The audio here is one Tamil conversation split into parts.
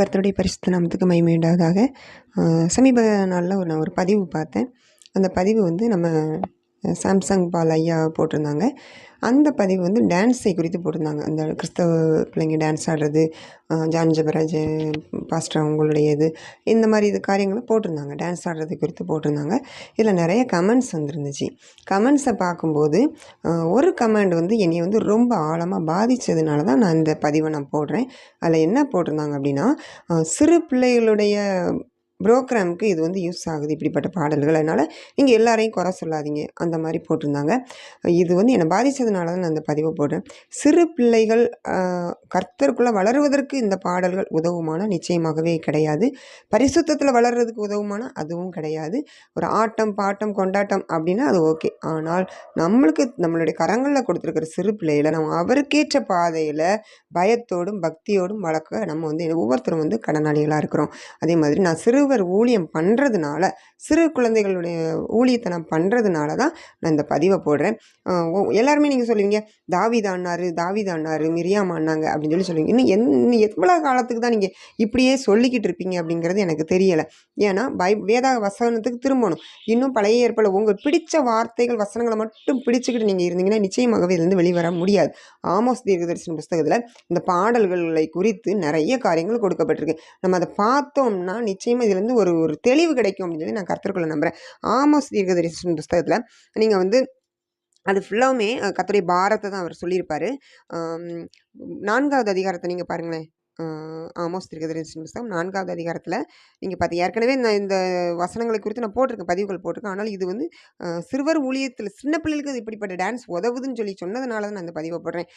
கருத்துடைய பரிசுத்த நாமத்துக்கு மகிமை சமீப நாளில் ஒரு நான் ஒரு பதிவு பார்த்தேன். அந்த பதிவு வந்து நம்ம சாம்சங் பால் ஐயா போட்டிருந்தாங்க. அந்த பதிவு வந்து டான்ஸை குறித்து போட்டிருந்தாங்க. அந்த கிறிஸ்தவ பிள்ளைங்க டான்ஸ் ஆடுறது ஜான் ஜபராஜ் பாஸ்டர் அவங்களுடைய இது இந்த மாதிரி இது காரியங்களை போட்டிருந்தாங்க. டான்ஸ் ஆடுறது குறித்து போட்டிருந்தாங்க. இதில் நிறைய கமெண்ட்ஸ் வந்துருந்துச்சு. கமெண்ட்ஸை பார்க்கும்போது ஒரு கமெண்ட் வந்து என்னை வந்து ரொம்ப ஆழமாக பாதித்ததுனால தான் நான் இந்த பதிவை நான் போடுறேன். அதில் என்ன போட்டிருந்தாங்க அப்படின்னா சிறு பிள்ளைகளுடைய ப்ரோக்ராமுக்கு இது வந்து யூஸ் ஆகுது இப்படிப்பட்ட பாடல்கள். அதனால் நீங்கள் எல்லாரையும் குறை சொல்லாதீங்க. அந்த மாதிரி போட்டிருந்தாங்க. இது வந்து என்னை பாதித்ததுனால தான் நான் அந்த பதிவை போடுறேன் சிறு பிள்ளைகள் கர்த்தருக்குள்ளே வளருவதற்கு இந்த பாடல்கள் உதவுமானா நிச்சயமாகவே கிடையாது. பரிசுத்தத்தில் வளர்கிறதுக்கு உதவுமானா அதுவும் கிடையாது. ஒரு ஆட்டம் பாட்டம் கொண்டாட்டம் அப்படின்னா அது ஓகே. ஆனால் நம்மளுக்கு நம்மளுடைய கரங்களில் கொடுத்துருக்கிற சிறு பிள்ளைகளை நம்ம அவருக்கேற்ற பாதையில் பயத்தோடும் பக்தியோடும் வளர்க்க நம்ம வந்து ஒவ்வொருத்தரும் வந்து கடனாளிகளாக இருக்கிறோம். அதே மாதிரி நான் சிறு சிறுவர் ஊழியம் பண்ணுறதுனால சிறு குழந்தைகளுடைய ஊழியத்தை நான் பண்ணுறதுனால தான் நான் இந்த பதிவை போடுறேன். எல்லாருமே நீங்கள் சொல்லுவீங்க தாவித அண்ணாரு தாவித அண்ணாரு மிரியாமா அண்ணாங்க அப்படின்னு சொல்லி சொல்லுவீங்க. இன்னும் என் இன்னும் எவ்வளோ காலத்துக்கு தான் நீங்கள் இப்படியே சொல்லிக்கிட்டு இருப்பீங்க அப்படிங்கிறது எனக்கு தெரியலை. ஏன்னா பை வேதா வசனத்துக்கு திரும்பணும். இன்னும் பழைய ஏற்பாடு உங்கள் பிடிச்ச வார்த்தைகள் வசனங்களை மட்டும் பிடிச்சிக்கிட்டு நீங்கள் இருந்தீங்கன்னா நிச்சயமாகவே இதுலேருந்து வெளிவர முடியாது. ஆமோஸ் தீர்க்கதரிசன புஸ்தகத்தில் இந்த பாடல்களை குறித்து நிறைய காரியங்கள் கொடுக்கப்பட்டிருக்கு. நம்ம அதை பார்த்தோம்னா நிச்சயமாக இதில் வந்து ஒரு ஒரு தெளிவு கிடைக்கும் அப்படின்னு சொல்லி நான் கருத்துக்குள்ள நம்புகிறேன் ஆமோஸ் தீர்க்கதரிசன புஸ்தகத்தில் நீங்கள் வந்து அது ஃபுல்லாவுமே கத்துடைய பாரத்தை தான் அவர் சொல்லியிருப்பார். நான்காவது அதிகாரத்தை நீங்கள் பாருங்களேன். ஆமோஸ் தீர்க்கதரிசன புஸ்தகம் நான்காவது அதிகாரத்தில் நீங்கள் பார்த்து ஏற்கனவே நான் இந்த வசனங்களை குறித்து நான் போட்டிருக்கேன் பதிவுகள் போட்டிருக்கேன். ஆனால் இது வந்து சிறுவர் ஊழியத்தில் சின்ன பிள்ளைகளுக்கு இது இப்படிப்பட்ட டான்ஸ் உதவுதுன்னு சொல்லி சொன்னதுனால தான் நான் இந்த பதிவை போடுறேன்.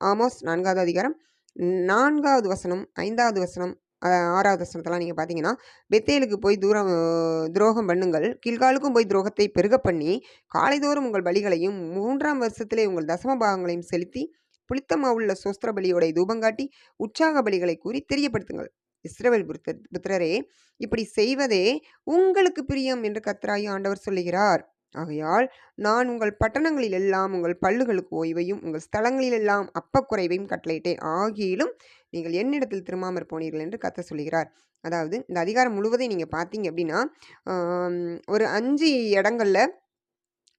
ஆமோஸ் நான்காவது அதிகாரம் நான்காவது வசனம் ஐந்தாவது வசனம் ஆறாவது வசனத்தெல்லாம் நீங்கள் பார்த்தீங்கன்னா பெத்தேலுக்கு போய் தூரம் துரோகம் பண்ணுங்கள். கில்காலுக்கும் போய் துரோகத்தை பெருக பண்ணி காலைதோறும் உங்கள் பலிகளையும் மூன்றாம் வருஷத்திலே உங்கள் தசம பாகங்களையும் செலுத்தி புளித்த மாவுள்ள சோஸ்திர பலியோடைய தூபங்காட்டி உற்சாக பலிகளை கூறி தெரியப்படுத்துங்கள். இஸ்ரவேல் புத்திர புத்திரரே இப்படி செய்வதே உங்களுக்கு பிரியம் என்று கர்த்தராகிய ஆண்டவர் சொல்லுகிறார். ஆகையால் நான் உங்கள் பட்டணங்களில் எல்லாம் உங்கள் பல்லுகளுக்கு ஓய்வையும் உங்கள் ஸ்தலங்களில் எல்லாம் அப்பக்குறைவையும் கட்டளையிட்டேன். ஆகியிலும் நீங்கள் என்னிடத்தில் திரும்பாமற் போனீர்கள் என்று கத்த சொல்லுகிறார். அதாவது இந்த அதிகாரம் முழுவதையும் நீங்கள் பார்த்தீங்க அப்படின்னா ஒரு அஞ்சு இடங்களில்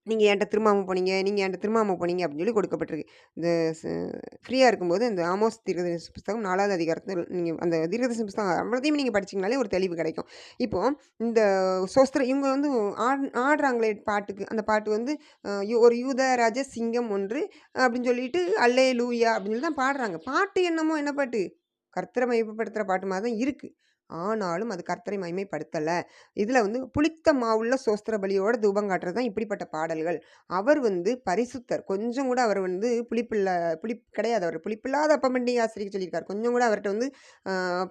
நீங்கள் என்கிட்ட திரும்பாமல் போனீங்க? நீங்கள் என்கிட்ட திரும்பாமல் போனீங்க? அப்படின்னு சொல்லி கொடுக்கப்பட்டிருக்கு. இந்த ஃப்ரீயாக இருக்கும்போது இந்த ஆமோஸ் தீர்க்கதரிசி புஸ்தகம் நாலாவது அதிகாரத்தில் நீங்கள் அந்த தீர்க்கதரிசி புஸ்தகம் அவ்வளோத்தையும் நீங்கள் படிச்சிங்கனாலே ஒரு தெளிவு கிடைக்கும். இப்போது இந்த சோஸ்திர இவங்க வந்து ஆட் ஆடுறாங்களே பாட்டுக்கு. அந்த பாட்டு வந்து ஒரு யூத ராஜ சிங்கம் ஒன்று அப்படின்னு சொல்லிட்டு அல்லே லூயா அப்படின்னு சொல்லி தான் பாடுறாங்க. பாட்டு என்னமோ என்ன பாட்டு? கர்த்தரை மையப்படுத்துகிற பாட்டு மாதிரி தான் இருக்குது ஆனாலும் அது கர்த்தரை மைமைப்படுத்தலை இதில் வந்து புளித்த மாவுள்ள சோஸ்திர பலியோட தூபம் காட்டுறது தான் இப்படிப்பட்ட பாடல்கள். அவர் வந்து பரிசுத்தர். கொஞ்சம் கூட அவர் வந்து புளிப்பில்ல புளிப் கிடையாது. அவர் புளிப்பில்லாத அப்பமண்டி ஆசிரியர் சொல்லியிருக்கார். கொஞ்சம் கூட அவர்கிட்ட வந்து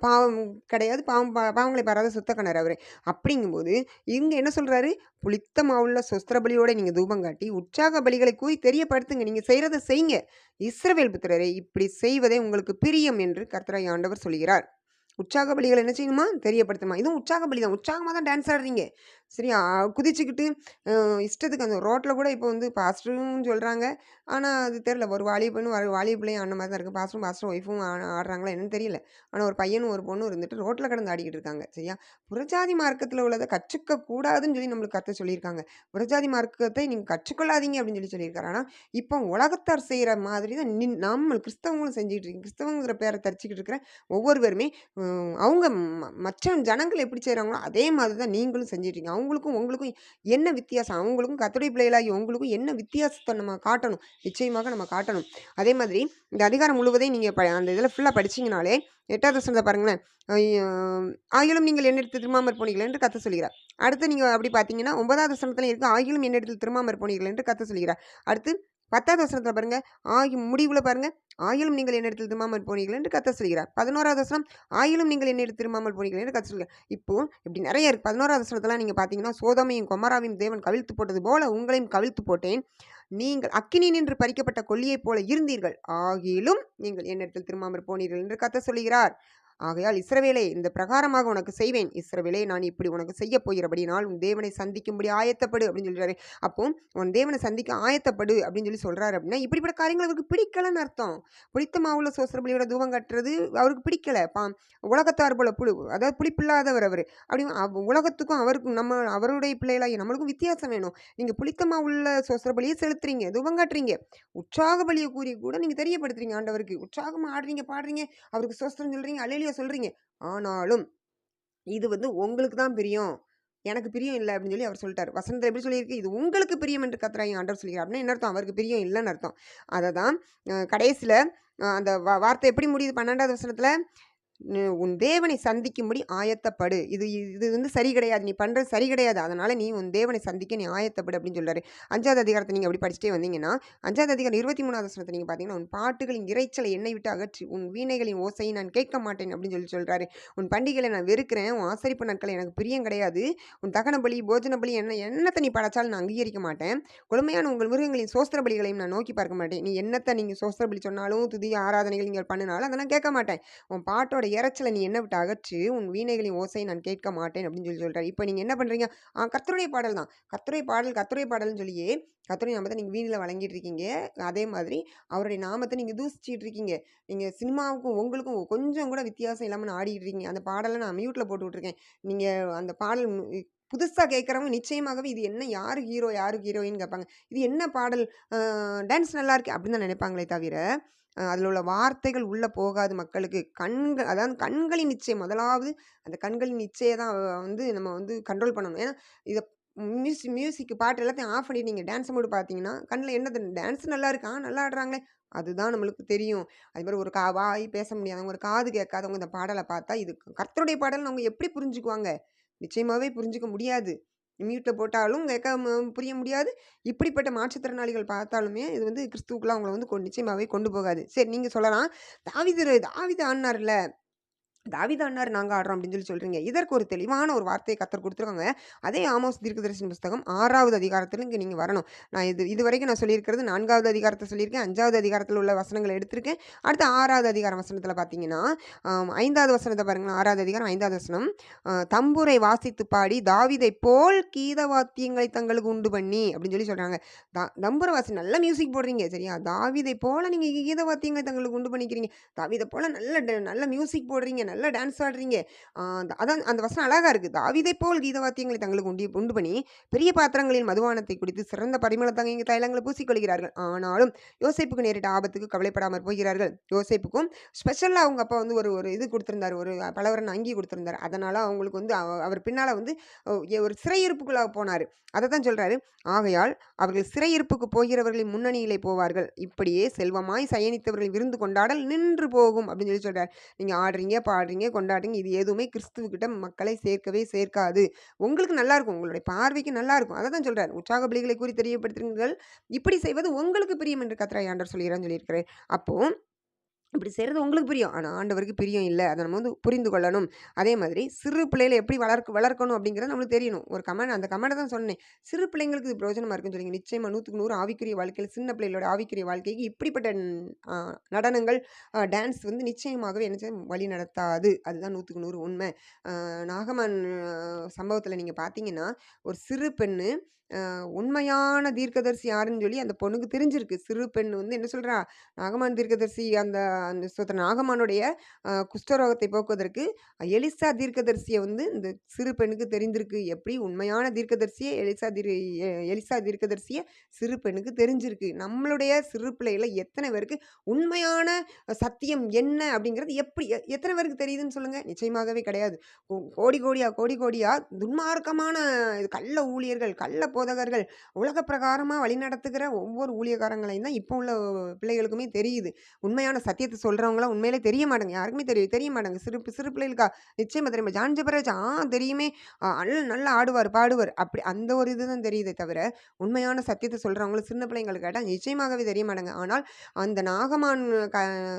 பாவம் கிடையாது. பாவம் பா பாவங்களை பாராத சுத்தக்கணர் அவர். அப்படிங்கும்போது இவங்க என்ன சொல்கிறாரு புளித்த மாவுள்ள சொஸ்திர பலியோட நீங்கள் தூபம் காட்டி உற்சாக பலிகளை கூறி தெரியப்படுத்துங்க. நீங்கள் செய்கிறத செய்யுங்க. இஸ்ரவேல் புத்திரரே இப்படி செய்வதே உங்களுக்கு பிரியம் என்று கர்த்தராய் ஆண்டவர் சொல்கிறார் உற்சாக பலிகளை என்ன செய்யணுமா? தெரியப்படுத்தணுமா? இதுவும் உற்சாக பலி தான் உற்சாகமாக தான் டான்ஸ் ஆடுறீங்க. சரியா குதிச்சுக்கிட்டு இஷ்டத்துக்கு அந்த ரோட்டில் கூட இப்போ வந்து பாஸ்டரும் சொல்கிறாங்க ஆனால் அது தெரில ஒரு வாலிப பெண்ணும் ஒரு வாலிப பிள்ளையும் ஆன மாதிரி தான் இருக்குது பாஸ்டரும் பாஸ்டர் ஒய்ஃபும் ஆடுறாங்களா என்னன்னு தெரியல. ஆனால் ஒரு பையனும் ஒரு பொண்ணும் இருந்துட்டு ரோட்டில் கடந்து ஆடிக்கிட்டு இருக்காங்க. சரியா? புறஜாதி மார்க்கத்தில் உள்ளதை கற்றுக்க கூடாதுன்னு சொல்லி நம்மளுக்கு கற்று சொல்லியிருக்காங்க. புறஜாதி மார்க்கத்தை நீங்கள் கற்றுக்கொள்ளாதீங்க அப்படின்னு சொல்லி சொல்லியிருக்காரு. ஆனால் இப்போ உலகத்தார் செய்கிற மாதிரி தான் நின் நம்ம கிறிஸ்தவங்களும் செஞ்சுக்கிட்டு இருக்கீங்க. கிறிஸ்தவங்கிற பேரை தரிச்சிக்கிட்டு இருக்கிற ஒவ்வொருவருமே அவங்க ம- மற்ற ஜனங்கள் எப்படி செய்கிறாங்களோ அதே மாதிரி தான் நீங்களும் செஞ்சுட்டு அவங்களுக்கும் உங்களுக்கும் என்ன வித்தியாசம்? அவங்களுக்கும் கத்துடைய பிள்ளைகளாகி உங்களுக்கும் என்ன வித்தியாசத்தை நம்ம காட்டணும்? நிச்சயமாக நம்ம காட்டணும். அதே மாதிரி இந்த அதிகாரம் முழுவதையும் நீங்கள் ப அந்த இதில் ஃபுல்லாக படிச்சிங்கனாலே எட்டாவது வசனத்தை பாருங்களேன். ஆயிலும் ஆகிலும் நீங்கள் என்னிடத்தில் திரும்பாமற் போனீர்கள் என்று கற்று சொல்கிறார். அடுத்து நீங்கள் அப்படி பார்த்தீங்கன்னா ஒன்பதாவது வசனத்தில் இருக்கு ஆகிலும் என்னிடத்தில் திரும்பாமற் போனீர்கள் என்று கற்று சொல்கிறார். அடுத்து பத்தாவது வசனத்தில் பாருங்கள் ஆகி முடிவில் பாருங்கள் ஆயிலும் நீங்கள் என்னிடத்தில் திரும்பாமல் போனீர்கள் என்று கத்த சொல்கிறார். பதினோராவது வசனம் ஆயிலும் நீங்கள் என்னிடத்தில் திரும்பாமல் போனீர்கள் என்று கத்த சொல்கிறார். இப்போ இப்படி நிறைய இருக்குது பதினோராவது வசனத்தெல்லாம் நீங்கள் பார்த்தீங்கன்னா சோதமையும் கொமராவையும் தேவன் கவிழ்த்து போட்டது போல உங்களையும் கவிழ்த்து போட்டேன். நீங்கள் அக்கினி நின்று பறிக்கப்பட்ட கொல்லியைப் போல இருந்தீர்கள். ஆகிலும் நீங்கள் என்னிடத்தில் திரும்பாமல் போனீர்கள் என்று கத்த சொல்கிறார். ஆகையால் இஸ்ரவேலே இந்த பிரகாரமாக உனக்கு செய்வேன். இஸ்ரவேலே நான் இப்படி உனக்கு செய்ய போகிறபடினால் உன் தேவனை சந்திக்கும்படி ஆயத்தப்படு அப்படின்னு சொல்கிறாரு அப்போ உன் தேவனை சந்திக்க ஆயத்தப்படு அப்படின்னு சொல்லி சொல்கிறாரு அப்படின்னா இப்படிப்பட்ட காரியங்கள் அவருக்கு பிடிக்கலன்னு அர்த்தம். புளித்த மாவுல சோசரபலியோட தூவம் கட்டுறது அவருக்கு பிடிக்கல. பா உலகத்தார் போல புழு அதாவது புளிப்பில்லாதவர் அவர். அப்படி உலகத்துக்கும் அவருக்கும் நம்ம அவருடைய பிள்ளைகளாகி நம்மளுக்கும் வித்தியாசம் வேணும். நீங்கள் புளித்தமாக உள்ள சோசர பலியை செலுத்துறீங்க தூவம் காட்டுறீங்க. உற்சாக பலியை கூறி கூட நீங்கள் தெரியப்படுத்துறீங்க ஆண்டவருக்கு. உற்சாகமாக ஆடுறீங்க பாடுறீங்க. அவருக்கு சோசரம் சொல்கிறீங்க அலையிலியா சொல்கிறீங்க ஆனாலும் இது வந்து உங்களுக்கு தான் பிரியம். எனக்கு பிரியம் இல்லை அப்படின்னு சொல்லி அவர் சொல்லிட்டார். வசனத்தை எப்படி சொல்லியிருக்கு? இது உங்களுக்கு பிரியம் என்று கத்துறாங்க ஆண்டவர் சொல்லிக்கிறார் அப்படின்னா என்ன அர்த்தம்? அவருக்கு பிரியம் இல்லைன்னு அர்த்தம். அதை தான் கடைசியில் அந்த வார்த்தை எப்படி முடியுது? பன்னெண்டாவது வசனத்தில் உன் தேவனை சந்திக்கும்படி ஆயத்தப்படு. இது இது வந்து சரி கிடையாது. நீ பண்ணுறது சரி கிடையாது. அதனால் நீ உன் தேவனை சந்திக்க நீ ஆயத்தப்படு அப்படின்னு சொல்கிறாரு அஞ்சாவது அதிகாரத்தை நீங்கள் அப்படி படிச்சுட்டே வந்தீங்கன்னா அஞ்சாவது அதிகாரம் இருபத்தி மூணாவது வசனத்தை நீங்கள் பார்த்தீங்கன்னா உன் பாட்டுகளின் இறைச்சலை என்னை விட்டு அகற்றி உன் வீணைகளின் ஓசையை நான் கேட்க மாட்டேன் அப்படின்னு சொல்லி சொல்கிறாரு உன் பண்டிகைகளை நான் வெறுக்கிறேன். உன் ஆசரிப்பு நாட்கள் எனக்கு பிரியம் கிடையாது. உன் தகன பலி போஜன பலி என்ன என்னத்தை நீ படைச்சாலும் நான் அங்கீகரிக்க மாட்டேன். கொடுமையான உங்கள் மிருகங்களின் சோஸ்திர பலிகளையும் நான் நோக்கி பார்க்க மாட்டேன். நீ என்னத்தை நீங்கள் சோஸ்திர பலி சொன்னாலும் துதி ஆராதனைகள் நீங்கள் பண்ணினாலும் அதெல்லாம் கேட்க மாட்டேன். உன் பாட்டோட இறைச்சலை நீ என்ன விட்டு அகற்று உன் வீணைகளின் ஓசை நான் கேட்க மாட்டேன் அப்படின்னு சொல்லி சொல்கிறார் இப்போ நீங்கள் என்ன பண்ணுறீங்க ஆ கர்த்தருடைய பாடல் தான். கர்த்தருடைய பாடல் கர்த்தருடைய பாடல்னு சொல்லியே கர்த்தருடைய நாமத்தை நீங்கள் வீணில் வழங்கிட்டு இருக்கீங்க அதே மாதிரி அவருடைய நாமத்தை நீங்கள் தூசிச்சிட்டு இருக்கீங்க நீங்கள் சினிமாவுக்கும் உங்களுக்கும் கொஞ்சம் கூட வித்தியாசம் இல்லாமல் ஆடிட்டு இருக்கீங்க அந்த பாடலை நான் மியூட்டில் போட்டு விட்ருக்கேன் நீங்கள் அந்த பாடல் புதுசாக கேட்குறவங்க நிச்சயமாகவே இது என்ன யார் ஹீரோ யார் ஹீரோயின்னு கேட்பாங்க. இது என்ன பாடல்? டான்ஸ் நல்லா இருக்கு அப்படின்னு தான் நினைப்பாங்களே தவிர அதில் உள்ள வார்த்தைகள் உள்ளே போகாது மக்களுக்கு. கண்கள் அதாவது கண்களின் நிச்சயம் முதலாவது அந்த கண்களின் நிச்சயம் தான் வந்து நம்ம வந்து கண்ட்ரோல் பண்ணணும். ஏன்னா இதை மியூசிக் மியூசிக் பாட்டு எல்லாத்தையும் ஆஃப் பண்ணிட்டு நீங்கள் டான்ஸ் மூடு பார்த்தீங்கன்னா கண்ணில் என்ன டான்ஸ் நல்லா இருக்கா? நல்லா ஆடுறாங்களே! அதுதான் நம்மளுக்கு தெரியும். அது மாதிரி ஒரு கா வாய் பேச முடியாதவங்க ஒரு காது கேட்காதவங்க இந்த பாடலை பார்த்தா இது கர்த்தருடைய பாடல் அவங்க எப்படி புரிஞ்சுக்குவாங்க? நிச்சயமாகவே புரிஞ்சுக்க முடியாது. மியூட்டில் போட்டாலும் கேட்க புரிய முடியாது. இப்படிப்பட்ட மாற்றுத்திறனாளிகள் பார்த்தாலுமே இது வந்து கிறிஸ்துவுக்குலாம் அவங்கள வந்து கொண்டு நிச்சயமாகவே கொண்டு போகாது. சரி நீங்கள் சொல்லலாம். தாவிது தாவிது ஆடினார்ல. தாவித நாங்கள் ஆடுறோம் அப்படின்னு சொல்லி சொல்கிறீங்க இதற்கு ஒரு தெளிவான ஒரு வார்த்தையை கத்தர் கொடுத்துருக்காங்க. அதே ஆமோஸ் தீர்க்கதரிசன புஸ்தகம் ஆறாவது அதிகாரத்தில் இங்கே நீங்கள் வரணும். நான் இது இது வரைக்கும் நான் சொல்லியிருக்கிறது நான்காவது அதிகாரத்தை சொல்லியிருக்கேன். அஞ்சாவது அதிகாரத்தில் உள்ள வசனங்களை எடுத்திருக்கேன். அடுத்து ஆறாவது அதிகார வசனத்தில் பார்த்தீங்கன்னா ஐந்தாவது வசனத்தை பாருங்களேன். ஆறாவது அதிகாரம் ஐந்தாவது வசனம். தம்பூரை தம்புரை வாசித்து பாடி தாவிதை போல் கீத வாத்தியங்களை தங்களுக்கு உண்டு பண்ணி அப்படின்னு சொல்லி சொல்கிறாங்க தா தம்புரை வாசி நல்ல மியூசிக் போடுறீங்க சரியா? தாவிதை போல் நீங்கள் கீத வாத்தியங்களை தங்களுக்கு உண்டு பண்ணிக்கிறீங்க. தாவிதை போல் நல்ல நல்ல மியூசிக் போடுறீங்க. நல்லா டான்ஸ் ஆடுறீங்க. அந்த- அதான் அந்த வசனம் அழகாக இருக்குது தாவிதை போல் கீத வாத்தியங்களை தங்களுக்கு உண்டி உண்டு பண்ணி பெரிய பாத்திரங்களின் மதுபானத்தை குடித்து சிறந்த பரிமள தங்க தைலங்களை பூசிக்கொள்கிறார்கள். ஆனாலும் யோசிப்புக்கு நேரிட்ட ஆபத்துக்கு கவலைப்படாமல் போகிறார்கள். யோசிப்புக்கும் ஸ்பெஷலாக அவங்க அப்பா வந்து ஒரு ஒரு இது கொடுத்துருந்தாரு. ஒரு பலவரன் அங்கி கொடுத்துருந்தாரு. அதனால் அவங்களுக்கு வந்து அவ- அவர் பின்னால் வந்து ஒரு சிறையிருப்புக்குள்ளாக போனார். அதை தான் சொல்கிறாரு ஆகையால் அவர்கள் சிறையிருப்புக்கு போகிறவர்களின் முன்னணியிலே போவார்கள். இப்படியே செல்வமாய் சயனித்தவர்கள் விருந்து கொண்டாடல் நின்று போகும் அப்படின்னு சொல்லி சொல்கிறார் நீங்கள் ஆடுறீங்க பாடு கொண்டாடுறீங்க இது எதுவுமே கிறிஸ்துவுக்கிட்ட மக்களை சேர்க்கவே சேர்க்காது. உங்களுக்கு நல்லா இருக்கும் உங்களுடைய பார்வைக்கு நல்லா இருக்கும் அதை தான் சொல்கிறார் உற்சாக பிள்ளைகளை கூறி தெரியப்படுத்துங்கள் இப்படி செய்வது உங்களுக்கு பிரியம் என்று கத்ரா யாண்டர் சொல்கிறான்னு சொல்லியிருக்கிறார். அப்போ இப்படி செய்கிறது உங்களுக்கு பிரியம். ஆனால் ஆண்டவருக்கு பிரியம் இல்லை. அதை நம்ம வந்து புரிந்து கொள்ளணும். அதே மாதிரி சிறு பிள்ளைகளை எப்படி வளர்க்க வளர்க்கணும் அப்படிங்கிறது நம்மளுக்கு தெரியணும். ஒரு கமெண்ட் அந்த கமெண்ட்டை தான் சொன்னேன். சிறு பிள்ளைங்களுக்கு இது பிரயோஜனமாக இருக்குன்னு சொல்லிங்க நிச்சயமாக நூற்றுக்கு நூறு ஆவிக்குரிய வாழ்க்கையில் சின்ன பிள்ளைகளோட ஆவிக்குரிய வாழ்க்கைக்கு இப்படிப்பட்ட நடனங்கள் டான்ஸ் வந்து நிச்சயமாகவே என்ன வழி நடத்தாது. அதுதான் நூற்றுக்கு நூறு உண்மை. நாகமான் நாகமன் சம்பவத்தில் நீங்கள் பார்த்தீங்கன்னா ஒரு சிறு பெண்ணு உண்மையான தீர்க்கதரிசி யாருன்னு சொல்லி அந்த பொண்ணுக்கு தெரிஞ்சிருக்கு. சிறு பெண் வந்து என்ன சொல்கிறா நாகமான் தீர்க்கதரிசி அந்த அந்த சொத்த நாகமானுடைய குஷ்டரோகத்தை போக்குவதற்கு எலிசா தீர்க்கதரிசியை வந்து இந்த சிறு பெண்ணுக்கு தெரிந்திருக்கு எப்படி? உண்மையான தீர்க்கதரிசியை எலிசா தீர் எ- எலிசா தீர்க்கதரிசியை சிறு பெண்ணுக்கு தெரிஞ்சிருக்கு. நம்மளுடைய சிறு பிள்ளைகளை எத்தனை பேருக்கு உண்மையான சத்தியம் என்ன அப்படிங்கிறது எப்படி எத்தனை பேருக்கு தெரியுதுன்னு சொல்லுங்க? நிச்சயமாகவே கிடையாது. கோடி கோடியா கோடி கோடியா துன்மார்க்கமான கள்ள ஊழியர்கள் கள்ள போதகர்கள் உலக பிரகாரமாக வழிநடத்துகிற ஒவ்வொரு ஊழியக்காரங்களையும் தான் இப்போ உள்ள பிள்ளைகளுக்குமே தெரியுது. உண்மையான சத்தியத்தை சொல்கிறவங்களாம் உண்மையிலே தெரிய மாட்டாங்க. யாருக்குமே தெரியும் தெரிய மாட்டாங்க. சிறு சிறு பிள்ளைகளுக்கா? நிச்சயமாக தெரியுமா? ஜான் ஜபராஜ் ஆ தெரியுமே. நல்ல நல்லா ஆடுவார் பாடுவார். அப்படி அந்த ஒரு இதுதான் தெரியுதே தவிர உண்மையான சத்தியத்தை சொல்கிறவங்களும் சின்ன பிள்ளைங்களுக்கு கேட்டால் நிச்சயமாகவே தெரிய மாட்டாங்க. ஆனால் அந்த நாகமான் க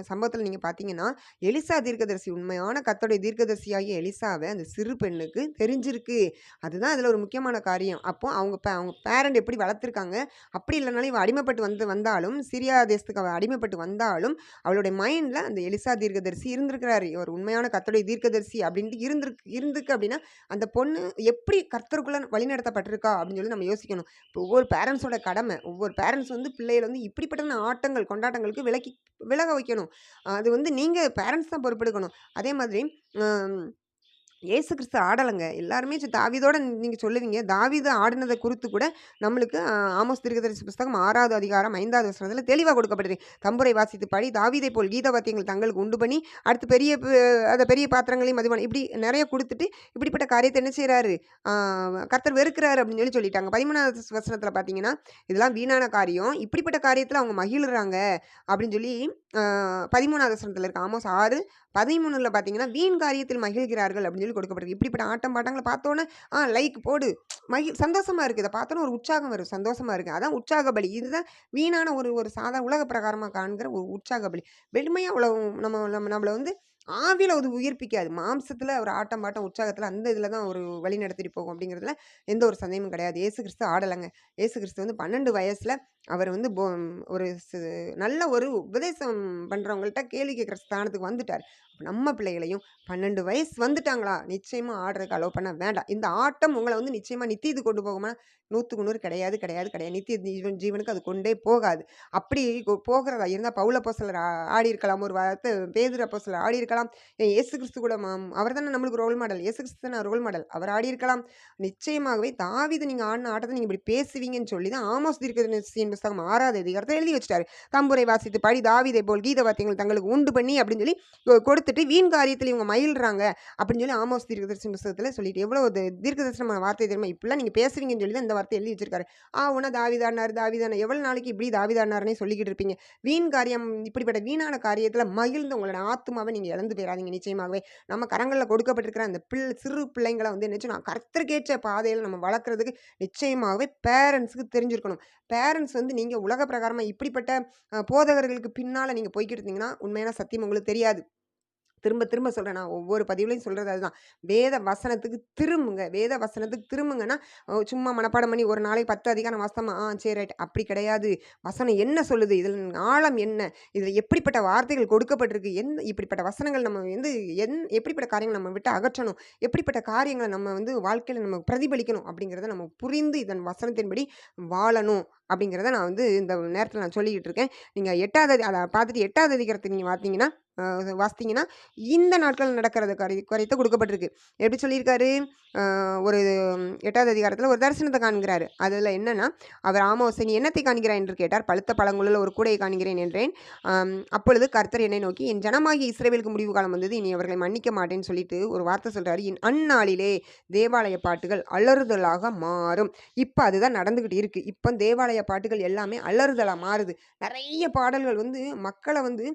சம்பவத்தில் நீங்கள் பார்த்தீங்கன்னா எலிசா தீர்க்கதரிசி உண்மையான கத்தோடைய தீர்க்கதரிசியாகிய எலிசாவை அந்த சிறு பெண்ணுக்கு தெரிஞ்சிருக்கு. அதுதான் அதில் ஒரு முக்கியமான காரியம். அப்போ அவங்க இப்போ அவங்க பேரண்ட் எப்படி வளர்த்துருக்காங்க அப்படி இல்லைனாலும் இவள் அடிமைப்பட்டு வந்து வந்தாலும் சிரியா தேசத்துக்கு அவள் அடிமைப்பட்டு வந்தாலும் அவளுடைய மைண்டில் அந்த எலிசா தீர்க்கதரிசி இருந்திருக்கிறாரு. ஒரு உண்மையான கத்தோடைய தீர்க்கதரிசி அப்படின்ட்டு இருந்திருக்கு இருந்திருக்கு அப்படின்னா அந்த பொண்ணு எப்படி கர்த்தருக்குள்ள வழிநடத்தப்பட்டிருக்கா அப்படின்னு சொல்லி நம்ம யோசிக்கணும். இப்போ ஒவ்வொரு பேரண்ட்ஸோட கடமை ஒவ்வொரு பேரண்ட்ஸ் வந்து பிள்ளைகளை வந்து இப்படிப்பட்ட ஆட்டங்கள் கொண்டாட்டங்களுக்கு விலக்கி விலக வைக்கணும். அது வந்து நீங்கள் பேரண்ட்ஸ் தான் பொறுப்பெடுக்கணும். அதே மாதிரி இயேசு கிறிஸ்து ஆடலைங்க. எல்லாருமே சரி தாவீதோட நீங்கள் சொல்லுவீங்க. தாவிது ஆடினதை குறித்து கூட நம்மளுக்கு ஆமோஸ் திருகதரிசி புஸ்தகம் ஆறாவது அதிகாரம் ஐந்தாவது வசனத்தில் தெளிவாக கொடுக்கப்பட்டிருக்கு தம்புரை வாசித்து பாடி தாவீதை போல் கீத வாத்தியங்கள் தங்களுக்கு உண்டு பண்ணி அடுத்து பெரிய அதை பெரிய பாத்திரங்களையும் மதுபானம் இப்படி நிறைய கொடுத்துட்டு இப்படிப்பட்ட காரியத்தை என்ன செய்கிறாரு கர்த்தர் வெறுக்கிறாரு அப்படின்னு சொல்லி சொல்லிட்டாங்க. பதிமூணாவது வசனத்தில் பார்த்தீங்கன்னா இதெல்லாம் வீணான காரியம். இப்படிப்பட்ட காரியத்தில் அவங்க மகிழ்கிறாங்க அப்படின்னு சொல்லி பதிமூணாவது வசனத்தில் இருக்க ஆமோஸ் ஆறு பதிமூணுல பார்த்தீங்கன்னா வீண் காரியத்தில் மகிழ்கிறார்கள் அப்படின்னு சொல்லி கொடுக்கப்பட்டிருக்கு இப்படிப்பட்ட ஆட்டம் பாட்டங்களை பார்த்தோன்னே ஆ லைக் போடு. மகிழ் சந்தோஷமாக இருக்குது இதை பார்த்தோன்னே ஒரு உற்சாகம் வரும். சந்தோஷமாக இருக்குது அதான் உற்சாக பலி இதுதான் வீணான ஒரு ஒரு சாதா உலக பிரகாரமாக காண்கிற ஒரு உற்சாக பலி வெறுமையாக உலகம் நம்ம நம்ம நம்மளை வந்து ஆவியில் அது உயிர்ப்பிக்காது. மாம்சத்தில் ஒரு ஆட்டம் பாட்டம் உற்சாகத்தில் அந்த இதில் தான் ஒரு வழி நடத்திட்டு போகும் அப்படிங்கிறதுல எந்த ஒரு சந்தேகமும் கிடையாது. ஏசு கிறிஸ்து ஆடலைங்க. ஏசு கிறிஸ்து வந்து பன்னெண்டு வயசில் அவர் வந்து ஒரு நல்ல ஒரு உபதேசம் பண்ணுறவங்கள்ட்ட கேள்வி கேட்குற ஸ்தானத்துக்கு வந்துட்டார். நம்ம பிள்ளைகளையும் பன்னெண்டு வயசு வந்துட்டாங்களா? நிச்சயமாக ஆடுறதுக்கு அலோவ் பண்ண வேண்டாம். இந்த ஆட்டம் உங்களை வந்து நிச்சயமாக நித்தியது கொண்டு போகுமா நூற்றுக்கு நூறு கிடையாது கிடையாது கிடையாது. நித்திய ஜீவன் ஜீவனுக்கு அது கொண்டே போகாது. அப்படி போகிறதா இருந்தால் பவுல போசலர் ஆடி இருக்கலாம் ஒரு வார்த்தை பேதுர போசலர் ஆடி இருக்கலாம். இயேசு கிறிஸ்து கூட அவர் தானே நம்மளுக்கு ரோல் மாடல் இயேசு கிறிஸ்து தானே ரோல் மாடல் அவர் ஆடி இருக்கலாம். நிச்சயமாகவே தாவிது நீங்கள் ஆடின ஆட்டத்தை நீங்கள் இப்படி பேசுவீங்கன்னு சொல்லி தான் ஆமோஸ் தீர்க்கதரிசியின் புஸ்தகம் ஆறாவது அதிகாரத்தை எழுதி வச்சிட்டாரு. தம்புரை வாசித்து பாடி தாவிதை போல் கீத வார்த்தைகள் தங்களுக்கு உண்டு பண்ணி அப்படின்னு சொல்லி கொ- கொடுத்துட்டு வீண் காரியத்தில் இவங்க மயில்றாங்க அப்படின்னு சொல்லி ஆமோஸ் தீர்க்கதரிசி புத்தகத்தில் சொல்லிட்டு எவ்வளோ ஒரு தீர்க்கதரிசனமான வார்த்தை தெரியுமா? இப்படிலாம் நீங்கள் பேசுவீங்கன்னு சொல்லி தான் இந்த வார்த்தை எழுதி வச்சிருக்காரு. ஆ உன தாவிதானார் தாவிதானா எவ்வளோ நாளைக்கு இப்படி தாவிதானார்னே சொல்லிக்கிட்டு இருப்பீங்க. வீண் காரியம் இப்படிப்பட்ட வீணான காரியத்தில் மகிழ்ந்து உங்களோட ஆத்மாவை நீங்கள் இழந்து போயிடாதீங்க நிச்சயமாகவே. நம்ம கரங்களில் கொடுக்கப்பட்டிருக்கிற அந்த பிள்ளை சிறு பிள்ளைங்களை வந்து என்ன நான் கர்த்தருக்கேற்ற பாதையில் நம்ம வளர்க்குறதுக்கு நிச்சயமாகவே பேரண்ட்ஸுக்கு தெரிஞ்சிருக்கணும். பேரண்ட்ஸ் வந்து நீங்கள் உலக பிரகாரமாக இப்படிப்பட்ட போதகர்களுக்கு பின்னால் நீங்கள் போய்கிட்டு இருந்தீங்கன்னா உண்மையான சத்தியம் உங்களுக்கு தெரியாது. திரும்ப திரும்ப சொல்கிறேன் நான் ஒவ்வொரு பதிவுலையும் சொல்கிறது அதுதான். வேத வசனத்துக்கு திரும்புங்க. வேத வசனத்துக்கு திரும்புங்கன்னா சும்மா மனப்பாடம் பண்ணி ஒரு நாளைக்கு பத்து அதிகாரம் வாசமா ஆ சரி ரைட். அப்படி கிடையாது. வசனம் என்ன சொல்லுது? இதில் ஆழம் என்ன? இதில் எப்படிப்பட்ட வார்த்தைகள் கொடுக்கப்பட்டிருக்கு? எந்த இப்படிப்பட்ட வசனங்கள் நம்ம வந்து எந் எப்படிப்பட்ட காரியங்கள் நம்ம விட்டு அகற்றணும்? எப்படிப்பட்ட காரியங்களை நம்ம வந்து வாழ்க்கையில் நம்ம பிரதிபலிக்கணும்? அப்படிங்கிறத நம்ம புரிந்து இதன் வசனத்தின்படி வாழணும். அப்படிங்கிறத நான் வந்து இந்த நேரத்தில் நான் சொல்லிக்கிட்டு இருக்கேன். நீங்கள் எட்டாவது அதை பார்த்துட்டு எட்டாவது அதிகாரத்தை நீங்கள் பார்த்தீங்கன்னா வாசித்தீங்கன்னா இந்த நாட்கள் நடக்கிறது கரை குறைத்து கொடுக்கப்பட்டிருக்கு. எப்படி சொல்லியிருக்காரு? ஒரு எட்டாவது அதிகாரத்தில் ஒரு தரிசனத்தை காண்கிறாரு. அதில் என்னென்னா அவர் ஆமோசை நீ என்னத்தை காண்கிறாய் என்று கேட்டார். பழுத்த பழங்குள்ள ஒரு கூடையை காண்கிறேன் என்றேன். அப்பொழுது கர்த்தர் என்னை நோக்கி என் ஜனமாகிய இஸ்ரேவேலுக்கு முடிவு காலம் வந்தது. இனி அவர்களை மன்னிக்க மாட்டேன்னு சொல்லிட்டு ஒரு வார்த்தை சொல்கிறாரு என் அந்நாளிலே தேவாலய பாட்டுகள் அலறுதலாக மாறும். இப்போ அதுதான் நடந்துக்கிட்டு இருக்குது இப்போ தேவாலய பாட்டுகள் எல்லாமே அலறுதலாக மாறுது. நிறைய பாடல்கள் வந்து மக்களை வந்து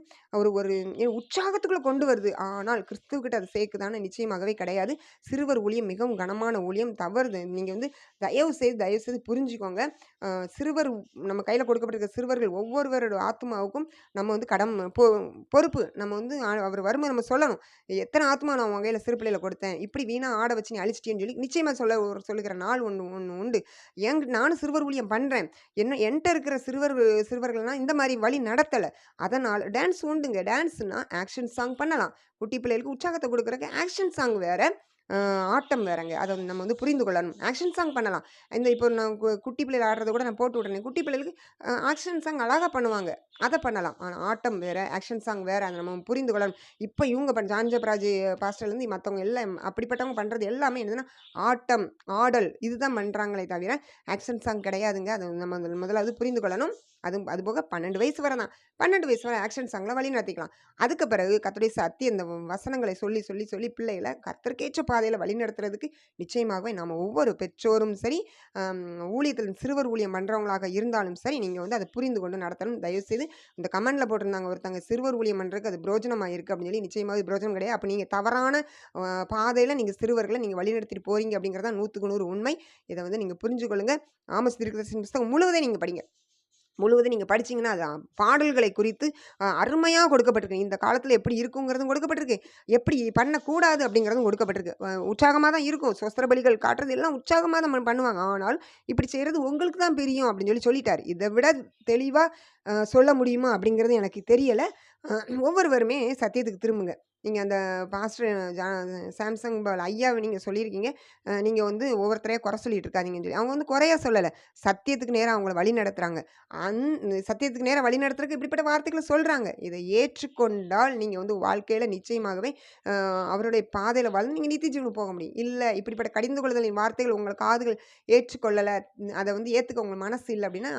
ஒரு ஒரு உற்சாகத்துக்குள்ள கொண்டு வருது. ஆனால் கிறிஸ்துவக்கிட்ட அது சேர்க்குதானே நிச்சயமாகவே கிடையாது. சிறுவர் ஊழியம் மிகவும் கனமான ஊழியம். தவறுது. நீங்கள் வந்து தயவு செய்து தயவு செய்து புரிஞ்சுக்கோங்க. சிறுவர் நம்ம கையில் கொடுக்கப்பட்டிருக்க சிறுவர்கள் ஒவ்வொருவரோட ஆத்மாவுக்கும் நம்ம வந்து கடம் பொ பொறுப்பு. நம்ம வந்து அவர் வரும்போது நம்ம சொல்லணும். எத்தனை ஆத்மா நான் உன் கையில் சிறு கொடுத்தேன்? இப்படி வீணாக ஆட வச்சு நீ அழிச்சிட்டேன்னு சொல்லி நிச்சயமாக சொல்ல ஒரு சொல்லுகிற நாள் ஒன்று ஒன்று உண்டு. எங் நானும் சிறுவர் ஊழியம் பண்ணுறேன் என்ன என்கிட்ட இருக்கிற சிறுவர் சிறுவர்கள்லாம் இந்த மாதிரி வழி நடத்தலை. அதனால் டான்ஸ் உண்டுங்க. டான்ஸ்னா ஆக்ஷன் சாங் பண்ணலாம். குட்டி பிள்ளைகளுக்கு உற்சாகத்தை கொடுக்குறக்கு ஆக்ஷன் சாங் வேறு ஆட்டம் வேறங்க. அதை நம்ம வந்து புரிந்து கொள்ளணும். ஆக்ஷன் சாங் பண்ணலாம். இந்த இப்போ நான் கு- குட்டி பிள்ளைகள் ஆடுறத கூட நான் போட்டு விட்றேன் குட்டி பிள்ளைகளுக்கு ஆக்ஷன் சாங் அழகாக பண்ணுவாங்க. அதை பண்ணலாம். ஆனால் ஆட்டம் வேறு ஆக்ஷன் சாங் வேறு அதை நம்ம புரிந்து கொள்ளணும். இப்போ இவங்க பண்ண ஜான்ஜபராஜ் பாஸ்டர்லேருந்து மற்றவங்க எல்லாம் அப்படிப்பட்டவங்க பண்ணுறது எல்லாமே என்னதுன்னா ஆட்டம் ஆடல் இதுதான் பண்ணுறாங்களே தவிர ஆக்ஷன் சாங் கிடையாதுங்க. அது நம்ம முதல்ல- முதலாவது புரிந்து கொள்ளணும். அது அது போக பன்னெண்டு வயசு வரை தான். பன்னெண்டு வயசு வரை ஆக்ஷன் சாங்கில் வழி நடத்திக்கலாம். அதுக்கு பிறகு கத்துடைய சத்தி அந்த வசனங்களை சொல்லி சொல்லி சொல்லி பிள்ளைகளை கத்தற்கேற்ற பாதையில் வழி நடத்துறதுக்கு நிச்சயமாகவே நாம் ஒவ்வொரு பெற்றோரும் சரி ஊழியத்தில் சிறுவர் ஊழியம் பண்ணுறவங்களாக இருந்தாலும் சரி நீங்கள் வந்து அதை புரிந்து கொண்டு நடத்தணும். தயவுசெய்து இந்த கமெண்டில் போட்டிருந்தாங்க ஒருத்தங்க சிறுவர் ஊழியம் பண்ணுறதுக்கு அது பிரோஜனமாக இருக்குது அப்படின்னு சொல்லி நிச்சயமாக பிரோஜனம் கிடையாது. அப்போ நீங்கள் தவறான பாதையில் நீங்கள் சிறுவர்களை நீங்கள் வழிநடத்திட்டு போகிறீங்க அப்படிங்கிறதா நூற்றுக்கு நூறு உண்மை. இதை வந்து நீங்கள் புரிஞ்சுக்கொள்ளுங்க. ஆமஸ் திருக்கதர்சன் புஸ்தகம் முழுவதே நீங்கள் படிங்க. முழுவதும் நீங்கள் படிச்சிங்கன்னா அது பாடல்களை குறித்து அருமையாக கொடுக்கப்பட்டிருக்கு. இந்த காலத்தில் எப்படி இருக்குங்கிறதும் கொடுக்கப்பட்டிருக்கு. எப்படி பண்ணக்கூடாது அப்படிங்கிறதும் கொடுக்கப்பட்டிருக்கு. உற்சாகமாக தான் இருக்கும். சொஸ்திர பலிகள் காட்டுறது எல்லாம் உற்சாகமாக தான் பண்ணுவாங்க. ஆனால் இப்படி செய்கிறது உங்களுக்கு தான் பிரியும் அப்படின்னு சொல்லி சொல்லிட்டார். இதை விட தெளிவாக சொல்ல முடியுமா அப்படிங்கிறது எனக்கு தெரியலை. ஒவ்வொருவருமே சத்தியத்துக்கு திரும்புங்க. நீங்கள் அந்த பாஸ்டர் ஜா சாம்சங் பால் ஐயாவை நீங்கள் சொல்லியிருக்கீங்க. நீங்கள் வந்து ஒவ்வொருத்தரையாக குறை சொல்லிட்டு இருக்காதீங்கன்னு சொல்லி. அவங்க வந்து குறையா சொல்லலை. சத்தியத்துக்கு நேராக அவங்கள வழி நடத்துகிறாங்க அந் சத்தியத்துக்கு நேராக வழி நடத்துறதுக்கு இப்படிப்பட்ட வார்த்தைகளை சொல்கிறாங்க இதை ஏற்றுக்கொண்டால் நீங்கள் வந்து வாழ்க்கையில் நிச்சயமாகவே அவருடைய பாதையில் வாழ்ந்து நீங்கள் நித்தி ஜீவனுக்கு போக முடியும். இல்லை இப்படிப்பட்ட கடிந்து கொள்ளுதலின் வார்த்தைகள் உங்கள் காதுகள் ஏற்றுக்கொள்ளலை அதை வந்து ஏற்றுக்க உங்கள் மனசு இல்லை அப்படின்னா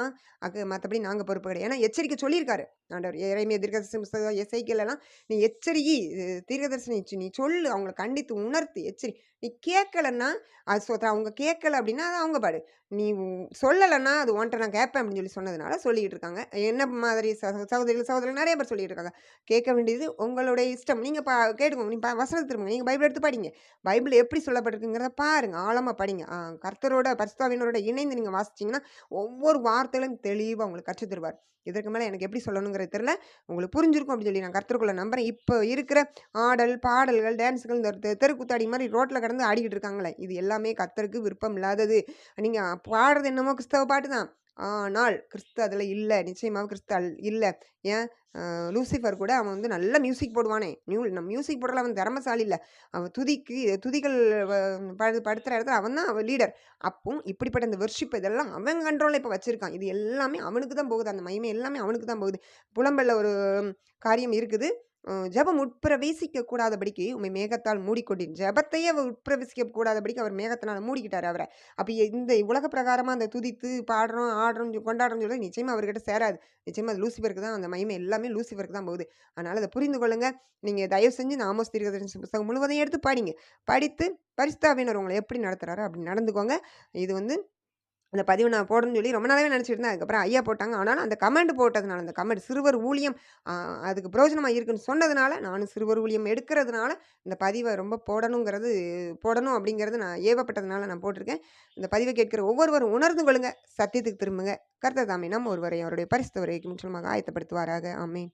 அது மற்றபடி நாங்கள் பொறுப்பு கிடையாது. ஏன்னா எச்சரிக்கை சொல்லியிருக்காரு. ஆண்டவர். இறைமைய தீர்க்கதரிசன புஸ்தகம் நீ எச்சரிக்கை தீர்க்கதரிசனி நீ சொல்லு அவங்களை கண்டித்து உணர்த்து எச்சரி நீ கேட்கலன்னா அது சொ அவங்க கேட்கல அப்படின்னா அது அவங்க பாடு. நீ சொல்லலைன்னா அது ஒன்றை நான் கேட்பேன் அப்படின்னு சொல்லி சொன்னதுனால சொல்லிக்கிட்டு இருக்காங்க. என்ன மாதிரி சகோதரிகள் சகோதரிகள் நிறைய பேர் சொல்லிட்டு இருக்காங்க. கேட்க வேண்டியது உங்களுடைய இஷ்டம். நீங்கள் பா கேட்டுக்கோங்க நீ வசனத்தை திரும்ப நீங்கள் பைபிள் எடுத்து படிங்க. பைபிள் எப்படி சொல்லப்பட்டிருக்குங்கிறத பாருங்கள் ஆழமாக படிங்க. கர்த்தரோட பரிசுத்தாவினரோட இணைந்து நீங்கள் வாசிச்சிங்கன்னா ஒவ்வொரு வார்த்தைகளும் தெளிவாக உங்களுக்கு கற்றுத் தருவார். இதற்கு மேலே எனக்கு எப்படி சொல்லணுங்கிறது தெரில உங்களுக்கு புரிஞ்சிருக்கும் அப்படின்னு சொல்லி நான் கருத்துக்குள்ள நம்புறேன். இப்போ இருக்கிற ஆடல் பாடல்கள் டான்ஸுகள் இந்த தெருக்குத்தாடி மாதிரி ரோட்டில் கடந்து ஆடிக்கிட்டு இருக்காங்களே. இது எல்லாமே கத்தருக்கு விருப்பம் இல்லாதது. நீங்கள் பாடுறது என்னமோ கிறிஸ்தவ பாட்டு தான். ஆனால் கிறிஸ்து அதில் இல்லை. நிச்சயமாக கிறிஸ்து அல் இல்லை. ஏன்? லூசிஃபர் கூட அவன் வந்து நல்ல மியூசிக் போடுவானே. நியூ நம்ம மியூசிக் போடுறல அவன் திறமசாலி இல்லை. அவன் துதிக்கு துதிகள் படு படுத்துகிற இடத்துல அவன் தான் அவன் லீடர் அப்போ இப்படிப்பட்ட இந்த வெர்ஷிப் இதெல்லாம் அவன் கண்ட்ரோலில் இப்போ வச்சுருக்கான். இது எல்லாமே அவனுக்கு தான் போகுது. அந்த மயமே எல்லாமே அவனுக்கு தான் போகுது. புலம்பல்ல ஒரு காரியம் இருக்குது. ஜபம் உட்பிரவேசிக்க கூடாதபடிக்கு உண்மை மேகத்தால் மூடிக்கொண்டேன் ஜபத்தையே அவர் உட்பிரவேசிக்க கூடாதபடிக்கு அவர் மேகத்தினால் மூடிக்கிட்டார் அவரை. அப்போ இந்த உலக பிரகாரமாக அந்த துதித்து பாடுறோம் ஆடுறோம் கொண்டாடுறோம் சொல்லி நிச்சயமாக அவர்கிட்ட சேராது. நிச்சயமாக அது லூசிபருக்கு தான் அந்த மகிமை எல்லாமே லூசிபருக்கு தான் போகுது. அதனால் அதை புரிந்து கொள்ளுங்க. நீங்கள் தயவு செஞ்சு இந்த ஆமோஸ் தீர்க்கதரிசி புத்தகம் முழுவதையும் எடுத்து படிங்க. படித்து பரிஸ்தாவினர் உங்களை எப்படி நடத்துகிறாரு அப்படி நடந்துக்கோங்க. இது வந்து அந்த பதிவு நான் போடணும்னு சொல்லி ரொம்ப நாளாவே நினச்சிட்டு இருந்தேன். அதுக்கப்புறம் ஐயா போட்டாங்க. ஆனாலும் அந்த கமெண்ட் போட்டதுனால அந்த கமெண்ட் சிறுவர் ஊழியம் அதுக்கு பிரயோஜனமாக இருக்குன்னு சொன்னதுனால நானும் சிறுவர் ஊழியம் எடுக்கிறதுனால இந்த பதிவை ரொம்ப போடணுங்கிறது போடணும் அப்படிங்கிறது நான் ஏவப்பட்டதுனால நான் போட்டிருக்கேன். இந்த பதிவை கேட்கிற ஒவ்வொருவரும் உணர்ந்து கொள்ளுங்க. சத்தியத்துக்கு திரும்புங்க. கருத்த தாமே நம்ம ஒருவரை அவருடைய பரிசுத்தவரை முற்றிலுமாக ஆயத்தப்படுத்துவாராக. ஆமேன்.